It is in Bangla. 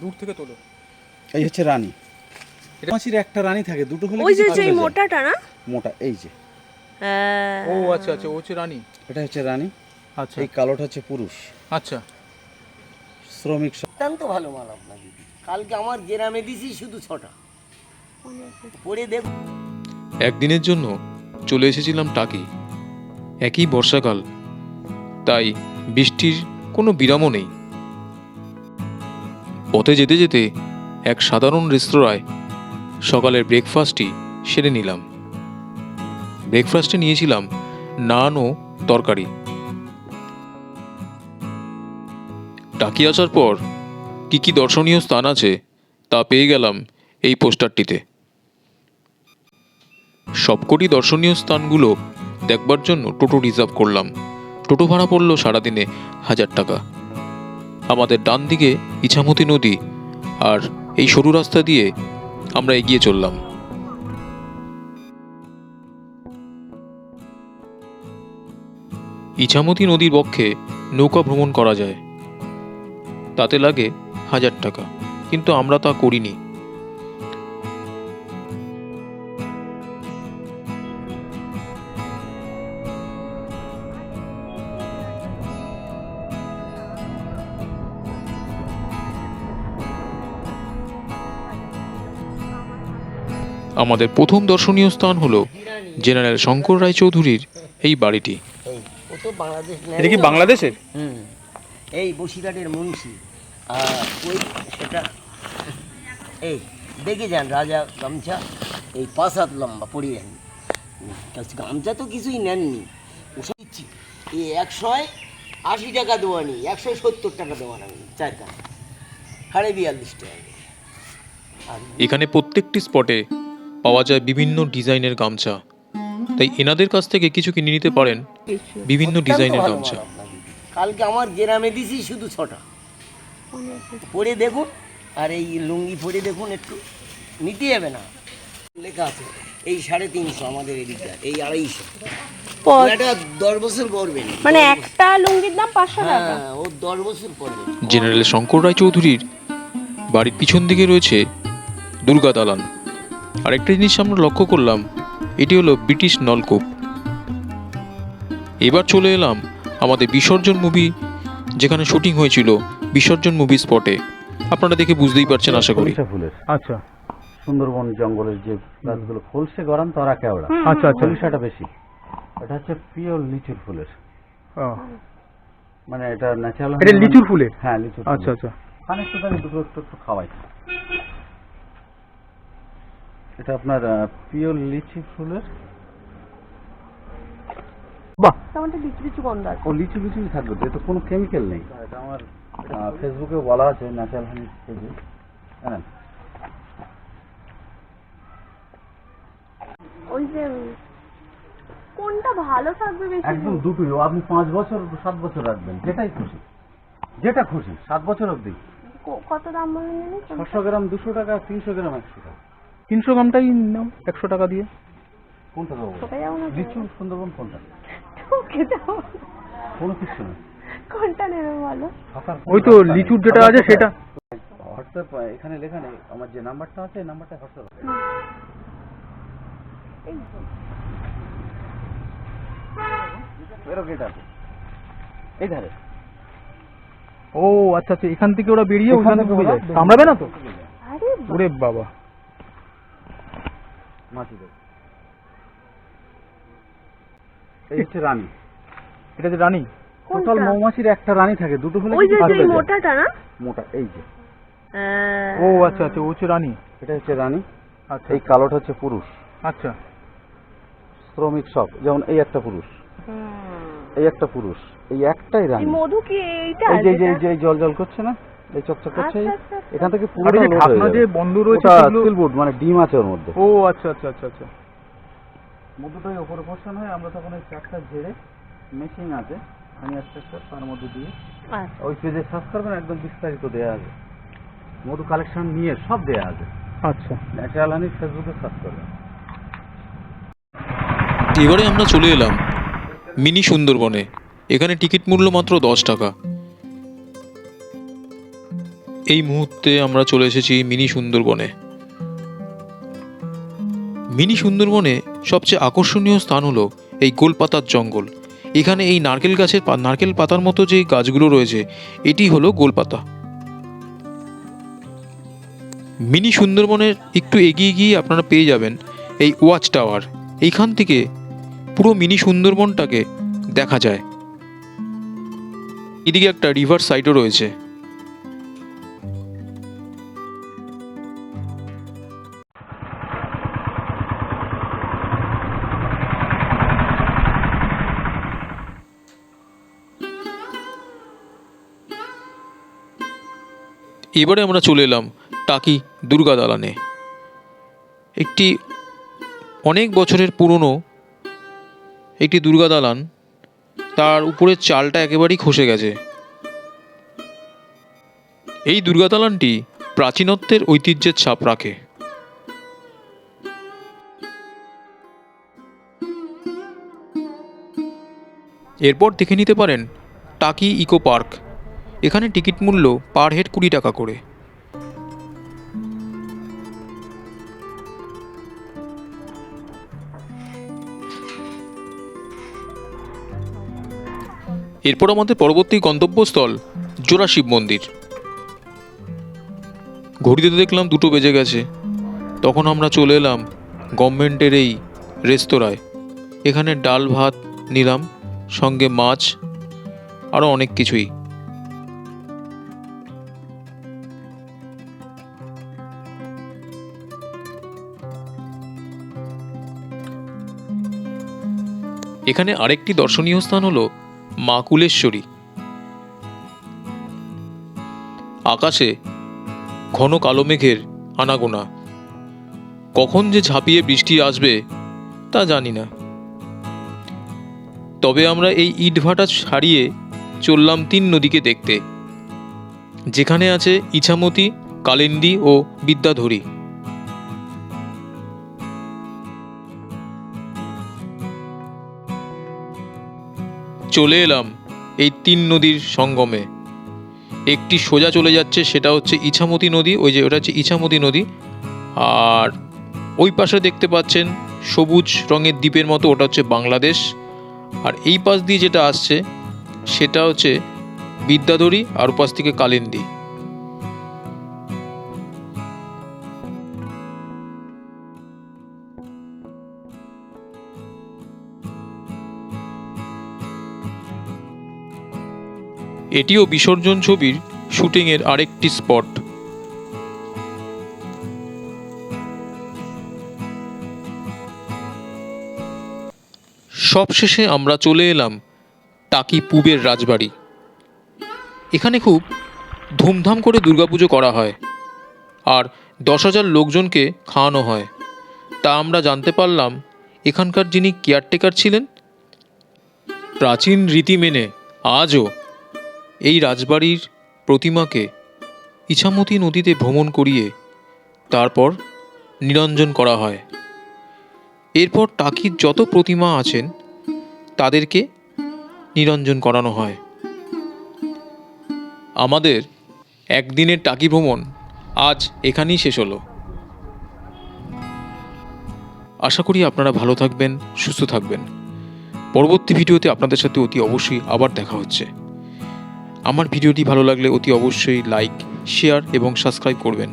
দূর থেকে তোলো। এই হচ্ছে রানী। এটা মাছির একটা রানী থাকে দুটো হলে ওই যে যে মোটাটা না? মোটা এই যে। হ্যাঁ। ও আচ্ছা আচ্ছা ও হচ্ছে রানী। এটা হচ্ছে রানী। আচ্ছা। এই কালোটা হচ্ছে পুরুষ। আচ্ছা। শ্রমিক অত্যন্ত ভালো মাল আপনার দিদি। কালকে আমার গ্রামে দিছি শুধু ছটা। পরে দেখ একদিনের জন্য চলে এসেছিলাম টাকি। একই বর্ষাকাল। তাই বৃষ্টির কোনো বিরামও নেই। পথে যেতে যেতে এক সাধারণ রেস্তোরাঁয় সকালের ব্রেকফাস্টটি সেরে নিলাম। ব্রেকফাস্টে নিয়েছিলাম নান ও তরকারি। টাকি আসার পর কি কি দর্শনীয় স্থান আছে তা পেয়ে গেলাম এই পোস্টারটিতে। সবকটি দর্শনীয় স্থানগুলো দেখবার জন্য টোটো রিজার্ভ করলাম। টোটো ভাড়া পড়ল সারাদিনে হাজার টাকা। আমাদের ডান দিকে ইছামতি নদী আর এই সরু রাস্তা দিয়ে আমরা এগিয়ে চললাম। ইছামতি নদীর পক্ষে নৌকা ভ্রমণ করা যায়। তাতে লাগে হাজার টাকা, কিন্তু আমরা তা করিনি। আমাদের প্রথম দর্শনীয় স্থান হলো জেনারেল শঙ্কর রায়চৌধুরীর এই বাড়িটি। ও তো বাংলাদেশ এটা কি বাংলাদেশের? হুম। এই বসিরহাটের মুন্সি। ওই সেটা এই দেখে যান রাজা গামছা এই পাঁচ হাত লম্বা পড়ে যান। গামছা তো কিছুই নেননি। দিচ্ছি। এই একশোয় আশি টাকা দেওয়া নেই একশো সত্তর টাকা দেওয়া আমি চারটা সাড়ে বিয়াল্লিশ টাকা। আর এখানে প্রত্যেকটি স্পটে পাওয়া যায় বিভিন্ন ডিজাইনের গামছা। তাই এনাদের কাছ থেকে কিছু কিনে নিতে পারেন বিভিন্ন ডিজাইনের গামছা। কালকে আমার গ্রামে দিছি শুধু ছটা। পরে দেখুন আর এই লুঙ্গি পরে দেখুন একটু। নিতে যাবে না। লেখা আছে এই সাড়ে তিনশো আমাদের এদিকটা এই আড়াইশো। মানে একটা লুঙ্গির দাম পাঁচশো টাকা। হ্যাঁ ও দশ বছর পরবে। জেনারেল শঙ্কর রায়চৌধুরীর বাড়ির পিছন দিকে রয়েছে দুর্গা দালান। আর একটা জিনিস আমরা লক্ষ্য করলাম এটি হলো ব্রিটিশ নলকূপ। এবার চলে এলাম আমাদের বিসর্জন মুভি যেখানে শুটিং হয়েছিল বিসর্জন মুভি স্পটে আপনারা দেখে বুঝতেই পারছেন আশা করি। আচ্ছা। সুন্দরবন জঙ্গলের যে গাছগুলো খোলসে গরম তরা কেওড়া। আচ্ছা আচ্ছা। সরিষাটা বেশি। এটা হচ্ছে পিওর লিচুর ফুলের। মানে এটা ন্যাচারাল এটা লিচুর ফুলের? হ্যাঁ লিচুর আচ্ছা আচ্ছা। খানিকটা তাকে দুটো একটু একটু খাওয়াই। এটা আপনার পিওর লিচি ফুলের? বাহ! লিচু লিচু গন্ধ আছে। ও লিচু লিচুই থাকবে তো কোনো কেমিক্যাল নেই। এটা আমার ফেসবুকে বলা আছে ন্যাচারাল হানি পেজে হ্যাঁ। ওই যে কোনটা ভালো থাকবে বেশি একদম দুটোই আপনি পাঁচ বছর সাত বছর রাখবেন যেটাই খুশি। যেটা খুশি সাত বছর অবধি। কত দাম বলেন ছশো গ্রাম দুশো টাকা তিনশো গ্রাম একশো টাকা। তিনশো গ্রামটাই নাও একশো টাকা দিয়ে। কোনটা দেবো? ঠকে যাব না তো? লিচু সুন্দরবন কোনটা? ঠকে যাব কোনো কিছু নেই কোনটা নেবে বলো? ওই তো লিচুর যেটা আছে সেটা। হোয়াটসঅ্যাপ এখানে লেখা নেই। আমার যে নাম্বারটা আছে নাম্বারটা হোয়াটসঅ্যাপ এরও গেট আছে এই ধারে। ও আচ্ছা আচ্ছা এখান থেকে ওরা বেরিয়ে ওখান থেকে কামড়াবে না তো? ওরে বাবা। মাটি দেবে এই হচ্ছে রানী। এটা যে রানী টোটাল মৌমাছির একটা রানী থাকে দুটো হলে ওই যে। মোটাটা না? মোটা এই যে। হ্যাঁ। ও আচ্ছা আচ্ছা ও হচ্ছে রানী। এটা হচ্ছে রানী। আচ্ছা। এই কালোটা হচ্ছে পুরুষ। আচ্ছা। শ্রমিক সব যেমন এই একটা পুরুষ। এই একটা পুরুষ এই একটাই রানী। মধু কি এইটা এই যে এই যে জল জল করছে না? এই চকচক করছে। এই- আচ্ছা, আচ্ছা, আচ্ছা। এখান থেকে পুরোটা যে লোড ঢাকনা যে বন্ধ রয়েছে স্টিল বোর্ড মানে ডিম আছে ওর মধ্যে। ও আচ্ছা আচ্ছা আচ্ছা আচ্ছা। মধ্যটাই ওপরে পোর্শন হয় আমরা তখন ওই চারটা ঝেড়ে মেশিন আছে আমি আস্তে আস্তে তার মধ্যে দিয়ে। ওই পেজে সার্চ করবেন একদম বিস্তারিত দেওয়া আছে। মধু কালেকশন নিয়ে সব দেওয়া আছে। আচ্ছা। ন্যাচারাল হানি ফেসবুকে সার্চ করবেন এবারে আমরা চলে এলাম মিনি সুন্দরবনে। এখানে টিকিট মূল্য মাত্র দশ টাকা। এই মুহূর্তে আমরা চলে এসেছি মিনি সুন্দরবনে। মিনি সুন্দরবনে সবচেয়ে আকর্ষণীয় স্থান হলো এই গোলপাতার জঙ্গল। এখানে এই নারকেল গাছের নারকেল পাতার মতো যে গাছগুলো রয়েছে, এটি হলো গোলপাতা। মিনি সুন্দরবনের একটু এগিয়ে গিয়ে আপনারা পেয়ে যাবেন এই ওয়াচ টাওয়ার। এইখান থেকে পুরো মিনি সুন্দরবনটাকে দেখা যায়। এদিকে একটা রিভার সাইডও রয়েছে। এবারে আমরা চলে এলাম টাকি দুর্গা দালানে। একটি অনেক বছরের পুরনো একটি দুর্গা দালান, তার উপরের চালটা একেবারেই খসে গেছে। এই দুর্গা দালানটি প্রাচীনত্বের ঐতিহ্যের ছাপ রাখে। এরপর দেখে নিতে পারেন টাকি ইকো পার্ক। এখানে টিকিট মূল্য পার হেড কুড়ি টাকা করে। এরপর আমাদের পরবর্তী গন্তব্যস্থল জোড়া শিব মন্দির। ঘড়িতে দেখলাম দুটো বেজে গেছে। তখন আমরা চলে এলাম গভর্নমেন্টের এই রেস্তোরাঁয়। এখানে ডাল ভাত, নিলাম, সঙ্গে মাছ আরও অনেক কিছুই। এখানে আরেকটি দর্শনীয় স্থান হলো মা কুলেশ্বরী আকাশে ঘন কালো মেঘের আনাগোনা। কখন যে ঝাঁপিয়ে বৃষ্টি আসবে, তা জানি না। তবে আমরা এই ইটভাটা ছাড়িয়ে চললাম তিন নদীকে দেখতে, যেখানে আছে ইছামতি কালিন্দী ও বিদ্যাধরী। চলে এলাম এই তিন নদীর সঙ্গমে। একটি সোজা চলে যাচ্ছে, সেটা হচ্ছে ইছামতি নদী, ওই যে ওটা হচ্ছে ইছামতি নদী। আর ওই পাশে দেখতে পাচ্ছেন সবুজ রঙের দ্বীপের মতো, ওটা হচ্ছে বাংলাদেশ। আর এই পাশ দিয়ে যেটা আসছে, সেটা হচ্ছে বিদ্যাধরী আর ওপাশ থেকে কালিন্দী। এটিও বিসর্জন ছবির শুটিংয়ের আরেকটি স্পট। সবশেষে আমরা চলে এলাম টাকি পুবের রাজবাড়ি। এখানে খুব ধুমধাম করে দুর্গাপুজো করা হয় আর দশ হাজার লোকজনকে খাওয়ানো হয়। তা আমরা জানতে পারলাম, এখানকার যিনি কেয়ারটেকার ছিলেন, প্রাচীন রীতি মেনে আজও এই রাজবাড়ির প্রতিমাকে ইছামতি নদীতে ভ্রমণ করিয়ে তারপর নিরঞ্জন করা হয়। এরপর টাকির যত প্রতিমা আছেন, তাদেরকে নিরঞ্জন করানো হয়। আমাদের একদিনের টাকি ভ্রমণ আজ এখানেই শেষ হলো। আশা করি আপনারা ভালো থাকবেন, সুস্থ থাকবেন। পরবর্তী ভিডিওতে আপনাদের সাথে অতি অবশ্যই আবার দেখা হচ্ছে। আমার ভিডিওটি ভালো লাগলে অতি অবশ্যই লাইক শেয়ার এবং সাবস্ক্রাইব করবেন।